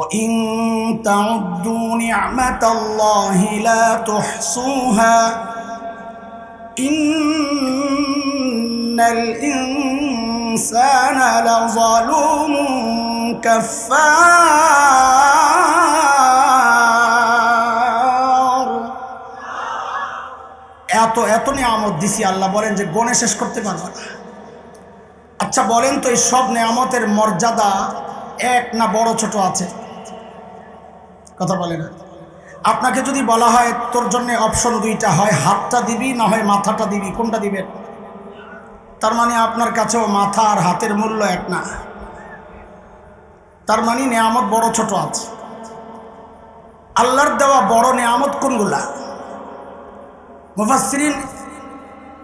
وإن تعدوا نعمة الله لا تحصوها إن الإنسان لظلوم كفار এত এত নিয়ামত দিছি আল্লাহ বলেন যে গণে শেষ করতে পারবো না আচ্ছা বলেন তো এই সব নিয়ামতের মর্যাদা এক না বড় ছোট আছে কথা বলে না। আপনাকে যদি বলা হয়, তোর জন্য অপশন দুইটা হয়, হাতটা দিবি না হয় মাথাটা দিবি, কোনটা দিবেন? তার মানে আপনার কাছেও মাথা আর হাতের মূল্য এক না। তার মানে নেয়ামত বড় ছোট আছে। আল্লাহর দেওয়া বড় নেয়ামত কোনগুলা? মুফাসরিন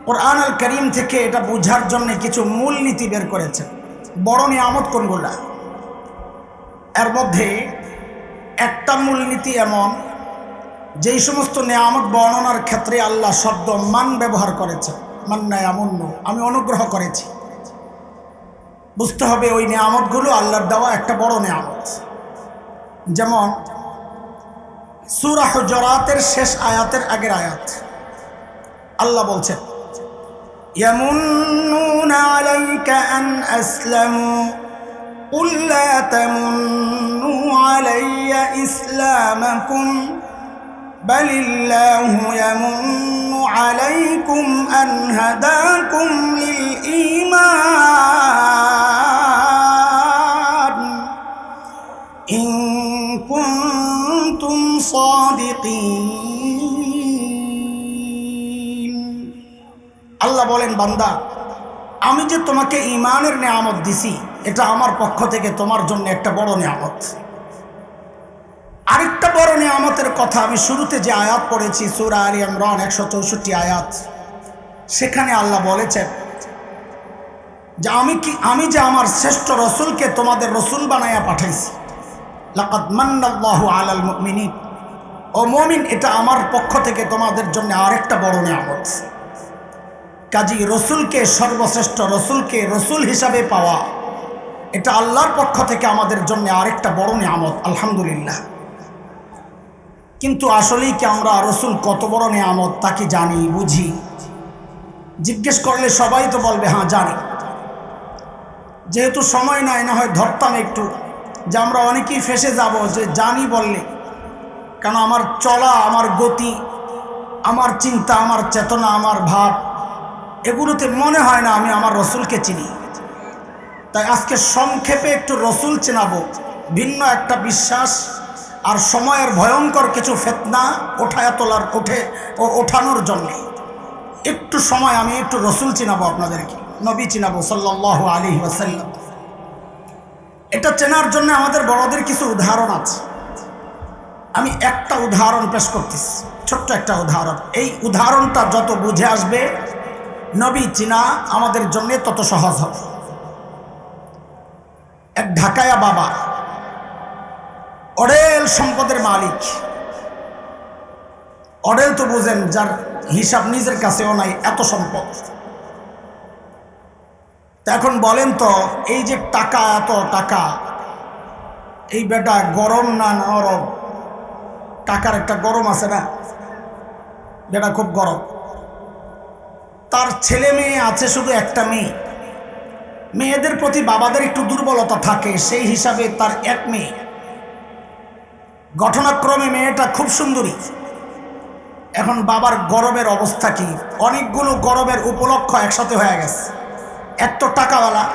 কোরআন আল করিম থেকে এটা বোঝার জন্য কিছু মূল নীতি বের করেছে বড় নিয়ামত কোনগুলা? এর মধ্যে একটা মূলনীতি এমন যেই সমস্ত নিয়ামত বর্ণনার ক্ষেত্রে আল্লাহ শব্দ মান ব্যবহার করেছে মান্নায় আমন্য আমি অনুগ্রহ করেছি বুঝতে হবে ওই নিয়ামতগুলো আল্লাহর দেওয়া একটা বড় নিয়ামত যেমন সুরাহ জরাতের শেষ আয়াতের আগের আয়াত আল্লাহ বলছেন يمنون عليك أن أسلموا قل لا تمنوا علي إسلامكم بل الله يمن عليكم أن هداكم للإيمان إن كنتم صادقين আল্লাহ বলেন বান্দা আমি যে তোমাকে ইমানের নেয়ামত দিছি এটা আমার পক্ষ থেকে তোমার জন্য একটা বড় নেয়ামত। আরেকটা বড় নিয়ামতের কথা আমি শুরুতে যে আয়াত পড়েছি, সুরা আলী ইমরান একশো চৌষট্টি আয়াত, সেখানে আল্লাহ বলেছেন যে আমি কি, আমি যে আমার শ্রেষ্ঠ রসুলকে তোমাদের রসুল বানাইয়া পাঠাইছি লাকাত আলাল মুমিনিন। ও মমিন, এটা আমার পক্ষ থেকে তোমাদের জন্য আরেকটা বড় নিয়ামত। কাজী রসুলকে, সর্বশ্রেষ্ঠ রসুলকে রসুল হিসাবে পাওয়া এটা আল্লাহর পক্ষ থেকে আমাদের জন্য আরেকটা বড় নিয়ামত, আলহামদুলিল্লাহ। কিন্তু আসলেই কি আমরা রসুল কত বড় নিয়ামত তা কি জানি, বুঝি? জিজ্ঞেস করলে সবাই তো বলবে হ্যাঁ জানি। যেহেতু সময় নাই, না হয় ধরতাম একটু, যে আমরা অনেকেই ফেসে যাব, যে জানি বললে। কেন আমার চলা, আমার গতি, আমার চিন্তা, আমার চেতনা, আমার ভাব, এগুলোতে মনে হয় না আমি আমার রসুলকে চিনি। তাই আজকে সংক্ষেপে একটু রসুল চেনাবো। ভিন্ন একটা বিশ্বাস আর সময়ের ভয়ঙ্কর কিছু ফেতনা ওঠায় তোলার ওঠে ও ওঠানোর জন্যে। একটু সময় আমি একটু রসুল চিনাবো আপনাদেরকে, নবী চিনাবো সাল্লাহ আলী ওয়াসাল্লাম। এটা চেনার জন্য আমাদের বড়দের কিছু উদাহরণ আছে। আমি একটা উদাহরণ পেশ করতেছি, ছোট্ট একটা উদাহরণ। এই উদাহরণটা যত বুঝে আসবে, নবী চিনা আমাদের জন্য তত সহজ হবে। এক ঢাকায়া বাবা, অডেল সম্পদের মালিক। অডেল তো বুঝেন, যার হিসাব নিজের কাছেও নাই, এত সম্পদ। তা এখন বলেন তো, এই যে টাকা, এত টাকা, এই বেটা গরম না নরম? টাকার একটা গরম আছে না? বেটা খুব গরম। তার ছেলে মেয়ে আছে শুধু একটা মেয়ে। মেয়েদের প্রতি বাবাদের একটু দুর্বলতা থাকে, সেই হিসাবে তার এক মেয়ে। ঘটনাক্রমে মেয়েটা খুব সুন্দরী। এখন বাবার গরমের অবস্থা কি? অনেকগুলো গরমের উপলক্ষ একসাথে হয়ে গেছে। এক তো টাকাওয়ালা,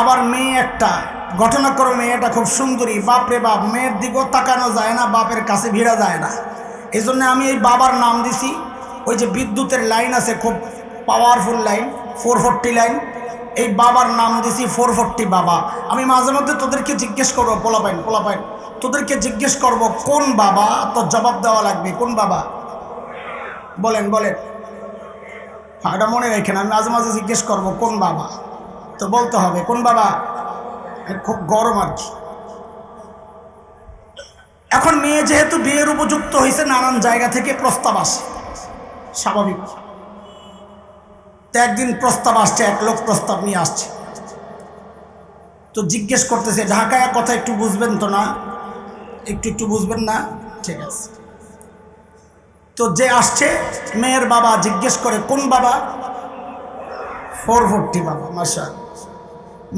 আবার মেয়ে একটা। ঘটনাক্রমে মেয়েটা খুব সুন্দরী। বাপরে বাপ, মেয়ের দিকেও তাকানো যায় না, বাপের কাছে ভিড়া যায় না। এই জন্য আমি এই বাবার নাম দিছি। ওই যে বিদ্যুতের লাইন আছে, খুব powerful line four forty line এই বাবার নাম দিছি ফোর ফোরটি বাবা। আমি মাঝে মধ্যে তোদেরকে জিজ্ঞেস করব, পোলাপাইন পোলাপাইন, তোদেরকে জিজ্ঞেস করব, কোন বাবা? তো জবাব দেওয়া লাগবে, কোন বাবা? বলেন বলেন। হ্যাঁ এটা মনে রেখেন, আমি মাঝে মাঝে জিজ্ঞেস করব, কোন বাবা? তো বলতে হবে, কোন বাবা? খুব গরম আর কি। এখন মেয়ে যেহেতু বিয়ের উপযুক্ত হয়েছে নানান জায়গা থেকে প্রস্তাব আসে। স্বাভাবিক। তো একদিন প্রস্তাব আসছে, এক লোক প্রস্তাব নিয়ে আসছে। তো জিজ্ঞেস করতেছে, ঢাকায় কথা একটু বুঝবেন তো না? একটু একটু বুঝবেন না? ঠিক আছে। তো যে আসছে, মেয়ের বাবা জিজ্ঞেস করে, কোন বাবা? ফোর ফোরটি বাবা মাসা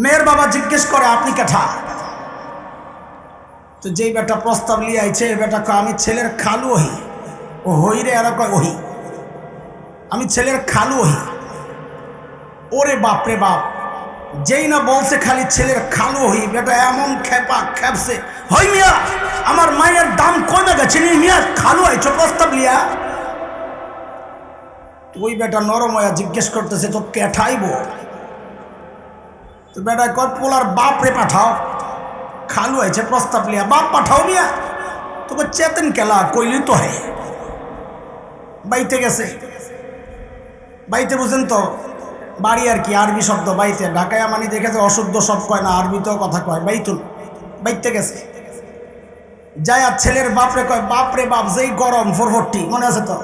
মেয়ের বাবা জিজ্ঞেস করে, আপনি কাঠা? তো যেই বেটা প্রস্তাব লিয়ে আইছে এই বেটা আমি ছেলের খালু হই ও হই রে কয়, ওহি? আমি ছেলের খালু হই ওরে বাপ রে বাপ, যেই না বলছে খালি ছেলের খালো হই, বেটা এমন খেপা খেপছে হই মিয়া, আমার মায়ের দাম কমে গেছে নি মিয়া, খালু আইছো প্রস্তাব লিয়া। তো ওই বেটা নরম হইয়া জিজ্ঞেস করতেছে তো কেঠাইব তো বেটা কয়, পোলার বাপ রে পাঠাও। খালু হয়েছে প্রস্তাব লিয়া। বাপ পাঠাও মিয়া, তোকে চেতন কেলা কইলি তো হে। বাইতে গেছে। বাইতে বুঝেন তো বাড়ি আর কি, আরবি শব্দ, বাইতে। ঢাকায় মানে দেখেছে, অশুদ্ধ সব কয় না, আরবিতেও কথা কয়। বাইতুল, বাইতে গেছে। যাই আর ছেলের বাপরে কয়, বাপরে বাপ, যেই গরম, ফোরফোরটি। মনে আছে তো?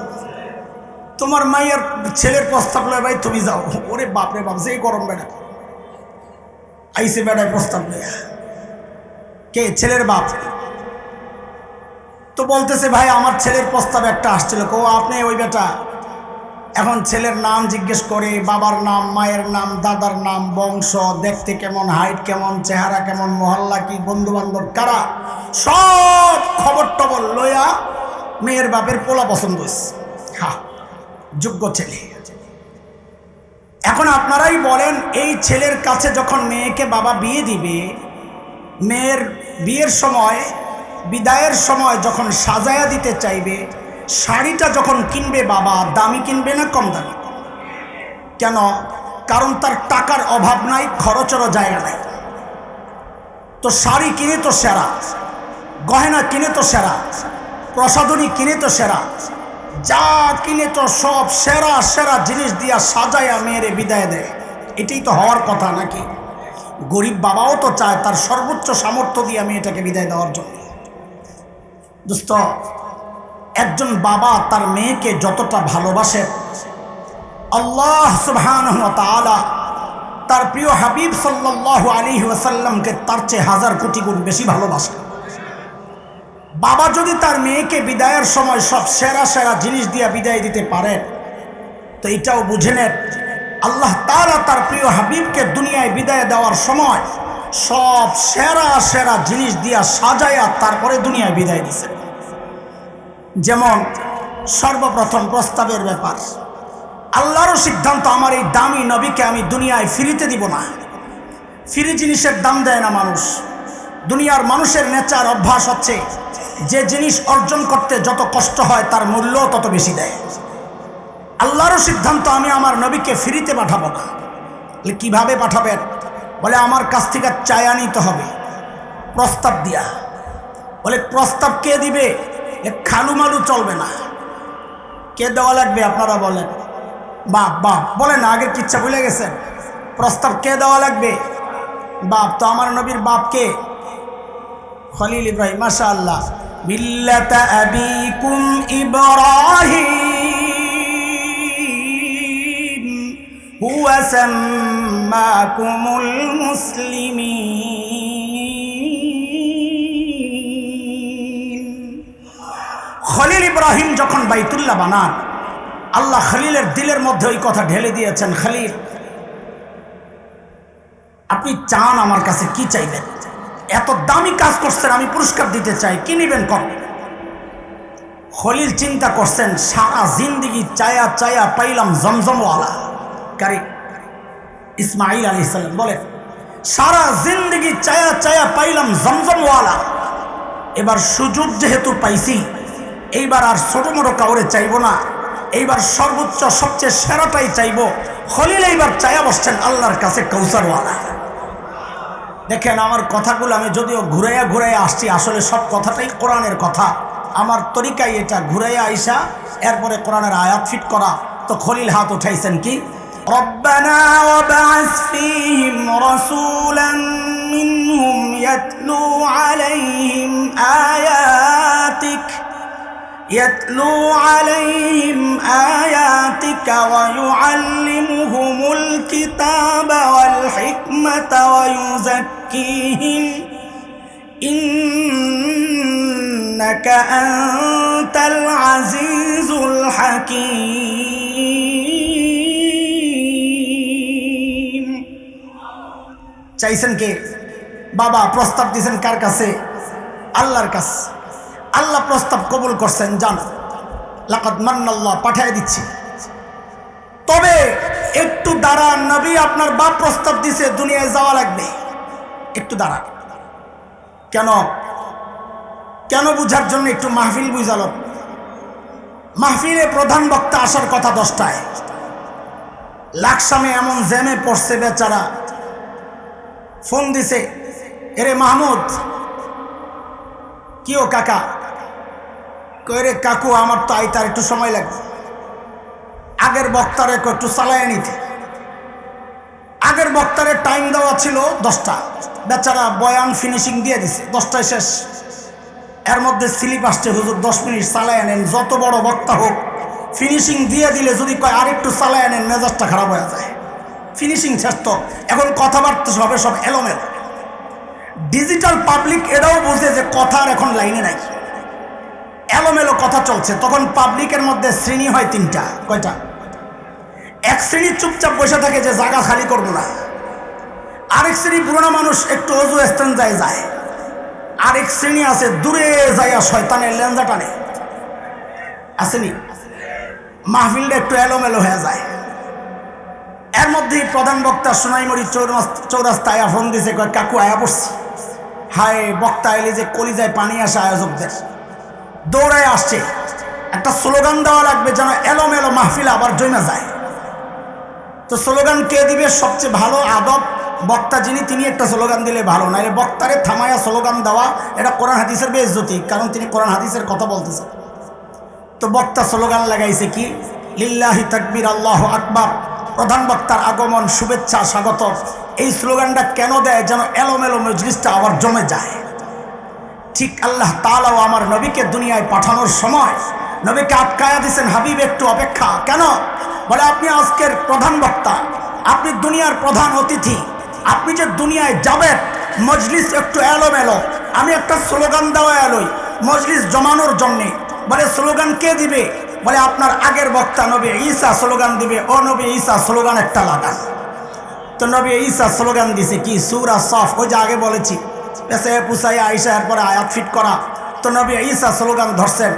তোমার মাইয়ের ছেলের প্রস্তাব লয়, ভাই, তুমি যাও। ওরে বাপরে বাপ, যেই গরম বেড়া। আইসে বেড়ায় প্রস্তাব লয়া। কে? ছেলের বাপ। তো বলতেছে, ভাই, আমার ছেলের প্রস্তাব একটা আসছিল। কো আপনি ওই বেটা এখন ছেলের নাম জিজ্ঞেস করে, বাবার নাম, মায়ের নাম, দাদার নাম, বংশ, দেখতে কেমন হাইট কেমন, চেহারা কেমন, মহল্লা কি বন্ধু বান্ধব কারা? সব খবর টবর লইয়া মেয়ের বাপের পোলা পছন্দ হয়েছে হা, যোগ্য ছেলে। এখন আপনারাই বলেন, এই ছেলের কাছে যখন মেয়েকে বাবা বিয়ে দিবে, মেয়ের বিয়ের সময়, বিদায়ের সময় যখন সাজায়া দিতে চাইবে শাড়িটা যখন কিনবে বাবা, দামি কিনবে না কম দামি? কেন? কারণ তার টাকার অভাব নাই, খরচেরও জায়গা নাই। তো শাড়ি কিনে তো সেরা, গহেনা কিনে তো সেরা, প্রসাধনী কিনে তো সেরা, যা কিনে তো সব সেরা সেরা জিনিস দিয়া সাজায়া মেয়েরে বিদায় দেয়। এটাই তো হওয়ার কথা নাকি? গরিব বাবাও তো চায় তার সর্বোচ্চ সামর্থ্য দিয়ে মেয়েটাকে বিদায় দেওয়ার জন্য। দোস্ত একজন বাবা তার মেয়েকে যতটা ভালোবাসে, আল্লাহ সুবহান তার প্রিয় হাবিব সাল্লাহ আলী ওয়াসাল্লামকে তার চেয়ে হাজার কোটি গুণ বেশি ভালোবাসে। বাবা যদি তার মেয়েকে বিদায়ের সময় সব সেরা সেরা জিনিস দিয়ে বিদায় দিতে পারে, তো এটাও বুঝে নেন আল্লাহ তারা তার প্রিয় হাবিবকে দুনিয়ায় বিদায় দেওয়ার সময় সব সেরা সেরা জিনিস দিয়া সাজায়া তারপরে দুনিয়ায় বিদায় দিছে যেমন সর্বপ্রথম প্রস্তাবের ব্যাপার। আল্লাহরও সিদ্ধান্ত, আমার এই দামি নবীকে আমি দুনিয়ায় ফিরিতে দিব না। ফিরি জিনিসের দাম দেয় না মানুষ। দুনিয়ার মানুষের নেচার অভ্যাস হচ্ছে, যে জিনিস অর্জন করতে যত কষ্ট হয়, তার মূল্য তত বেশি দেয়। আল্লাহরও সিদ্ধান্ত, আমি আমার নবীকে ফিরিতে পাঠাবো না। কীভাবে পাঠাবেন? বলে, আমার কাছ থেকে চায়া নিতে হবে। প্রস্তাব দিয়া। বলে, প্রস্তাব কে দিবে? খালু মালু চলবে না। কে দেওয়া লাগবে আপনারা বলেন। বাপ বাপ, বলেন না, আগের কিচ্ছা ভুলে গেছেন? প্রস্তাব কে দেওয়া লাগবে? বাপ, তো আমার নবীর বাপ কে? খলিল ইব্রাহিম মাশা আল্লাহ মিল্লাতা ইব্রাহিম, হুয়া সাম্মাকুমুল মুসলিমিন। খলিল ইব্রাহিম যখন বাইতুল্লাহ বানান, আল্লাহ খলিলের দিলের মধ্যে ওই কথা ঢেলে দিয়েছেন, খলিল, আপনি চান আমার কাছে কি চাইবেন? এত দামি কাজ করছেন, আমি পুরস্কার দিতে চাই, কি নেবেন কম খলিল চিন্তা করছেন, সারা জিন্দিগি চায়া চায়া পাইলাম জমজমওয়ালা। কারি? ইসমাইল আলী ইসলাম বলেন, সারা জিন্দিগি চায়া চায়া পাইলাম জমজমওয়ালা। এবার সুযোগ যেহেতু পাইছি এইবার আর ছোটো মোটো কাউরে চাইব না এইবার সর্বোচ্চ সবচেয়ে সেরাটাই চাইব খলিল এইবার চায়া বসছেন আল্লাহর কাছে কৌসারওয়ালা দেখেন আমার কথাগুলো আমি যদিও ঘুরাইয়া ঘুরাইয়া আসছি আসলে সব কথাটাই কোরআনের কথা আমার তরিকায় এটা ঘুরাইয়া আইসা এরপরে কোরআনের আয়াত ফিট করা তো খলিল হাত উঠাইছেন কি ربنا وبعث فيهم رسولا منهم يتلو عليهم آياتك يتلو عليهم آياتك ويعلمهم الكتاب والحكمة ويزكيهم إنك أنت العزيز الحكيم চাইছেন কে বাবা প্রস্তাব দিয়েছেন কার কাছে আল্লাহর কাছে আল্লাহ প্রস্তাব কবুল করছেন, জান। লাকাত মান্নাল্লাহ, পাঠিয়ে দিচ্ছি। তবে একটু দাঁড়ান নবী আপনার বাপ প্রস্তাব দিছে, দুনিয়ায় যাওয়া লাগবে। একটু দাঁড়ান কেন? কেন বুঝার জন্য একটু মাহফিল বুঝাল? মাহফিলে প্রধান বক্তা আসার কথা দশটায়। লাকসামে এমন জ্যামে পড়ছে বেচারা। ফোন দিছে, এরে মাহমুদ কি ও কাকা কইরে কাকু, আমার তো আইতার একটু সময় লাগবে। আগের বক্তারে একটু চালায় নিতে। আগের বক্তারে টাইম দেওয়া ছিল দশটা। বেচারা বয়ান ফিনিশিং দিয়ে দিছে, দশটায় শেষ। এর মধ্যে স্লিপ আসছে হুজুর, দশ মিনিট চালায় আনেন যত বড় বক্তা হোক। ফিনিশিং দিয়ে দিলে যদি কয় আরেকটু চালায় আনেন মেজাজটা খারাপ হয়ে যায়। ফিনিশিং শেষ তো, এখন কথাবার্তা হবে সব এলোমেলো। ডিজিটাল পাবলিক এটাও বুঝে যে কথার এখন লাইনে নাই। এলোমেলো কথা চলছে। তখন পাবলিকের মধ্যে শ্রেণি হয় তিনটা। কয়টা? এক শ্রেণি চুপচাপ বসে থাকে যে জায়গা খালি করব না। আরেক শ্রেণি পুরোনো মানুষ একটু অজু স্থান যায়। যায় আরেক শ্রেণি আছে, দূরে যাইয়া শয়তানের লেঞ্জা টানে। আসেনি? মাহফিলটা একটু এলোমেলো হয়ে যায়। এর মধ্যেই প্রধান বক্তা সোনাইমুড়ি চৌরাস্তায় ফোন দিছে, কয়, কাকু, আয়া পড়ছি। হায়, বক্তা এলে যে কলিজায় পানি আসে আয়োজকদের দৌড়ায় আসছে। একটা স্লোগান দেওয়া লাগবে যেন এলোমেলো মাহফিল আবার জমে যায়। তো স্লোগান কে দিবে? সবচেয়ে ভালো আদব বক্তা যিনি, তিনি একটা স্লোগান দিলে ভালো। নাহলে বক্তারে থামায়া স্লোগান দেওয়া, এটা কোরআন হাদিসের বেজ্জতি কারণ তিনি কোরআন হাদিসের কথা বলতেছেন। তো বক্তা স্লোগান লাগাইছে কি? লিল্লাহি তাকবির, আল্লাহ আকবার। প্রধান বক্তার আগমন, শুভেচ্ছা, স্বাগত। এই স্লোগানটা কেন দেয় যেন এলোমেলো মজলিসটা আবার জমে যায়? ঠিক আল্লাহ তালাও আমার নবীকে দুনিয়ায় পাঠানোর সময় নবীকে আটকায়া দিয়েছেন, হাবিব, একটু অপেক্ষা। কেন? বলে, আপনি আজকের প্রধান বক্তা, আপনি দুনিয়ার প্রধান অতিথি, আপনি যে দুনিয়ায় যাবেন, মজলিস একটু এলোমেলো। আমি একটা স্লোগান দেওয়া এলোই, মজলিস জমানোর জন্যে। বলে, স্লোগান কে দিবে? বলে, আপনার আগের বক্তা নবী ঈসা স্লোগান দিবে। ও নবী ঈসা স্লোগান একটা লাগান। তো নবী ঈসা স্লোগান দিছে কি, সুরা সফ, ওই যে আগে বলেছি। পেশায় পুষাই আইসা এরপরে আয়াত ফিট করা। তো নবী ঈসা স্লোগান ধরছেন।